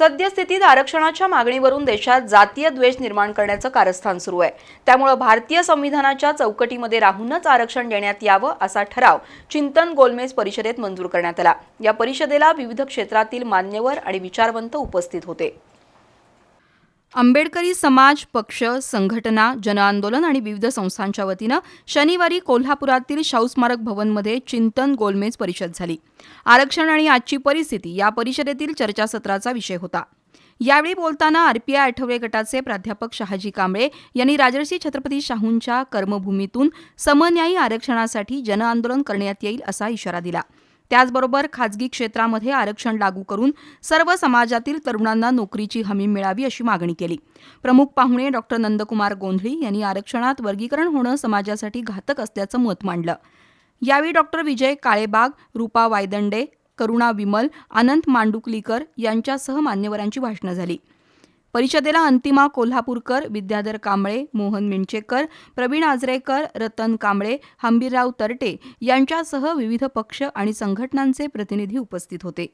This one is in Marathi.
सद्यस्थितीत आरक्षणाच्या मागणीवरून देशात जातीय द्वेष निर्माण करण्याचं कारस्थान सुरू आहे. त्यामुळे भारतीय संविधानाच्या चौकटीमध्ये राहूनच आरक्षण देण्यात यावं असा ठराव चिंतन गोलमेज परिषदेत मंजूर करण्यात आला. या परिषदेला विविध क्षेत्रातील मान्यवर आणि विचारवंत उपस्थित होते. आंबेडकरी समाज पक्ष संघटना जनआंदोलन आणि विविध संस्थांच्या वतीनं शनिवारी कोल्हापुरातील शाहू स्मारक भवनमध्ये चिंतन गोलमेज परिषद झाली. आरक्षण आणि आजची परिस्थिती या परिषदेतील चर्चासत्राचा विषय होता. यावेळी बोलताना आरपीआय आठवले गटाचे प्राध्यापक शहाजी कांबळे यांनी राजर्षी छत्रपती शाहूंच्या कर्मभूमीतून समन्यायी आरक्षणासाठी जनआंदोलन करण्यात येईल असा इशारा दिला. त्याचबरोबर खाजगी क्षेत्रामध्ये आरक्षण लागू करून सर्व समाजातील तरुणांना नोकरीची हमी मिळावी अशी मागणी केली. प्रमुख पाहुणे डॉक्टर नंदकुमार गोंधळी यांनी आरक्षणात वर्गीकरण होणं समाजासाठी घातक असल्याचं मत मांडलं. यावेळी डॉक्टर विजय काळेबाग रुपा वायदंडे करुणा विमल अनंत मांडुकलीकर यांच्यासह मान्यवरांची भाषणं झाली. परिषदेला अंतिमा कोल्हापूरकर विद्याधर कांबळे मोहन मिंचेकर प्रवीण आजरेकर रतन कांबळे हंबीरराव तरटे यांच्यासह विविध पक्ष आणि संघटनांचे प्रतिनिधी उपस्थित होते.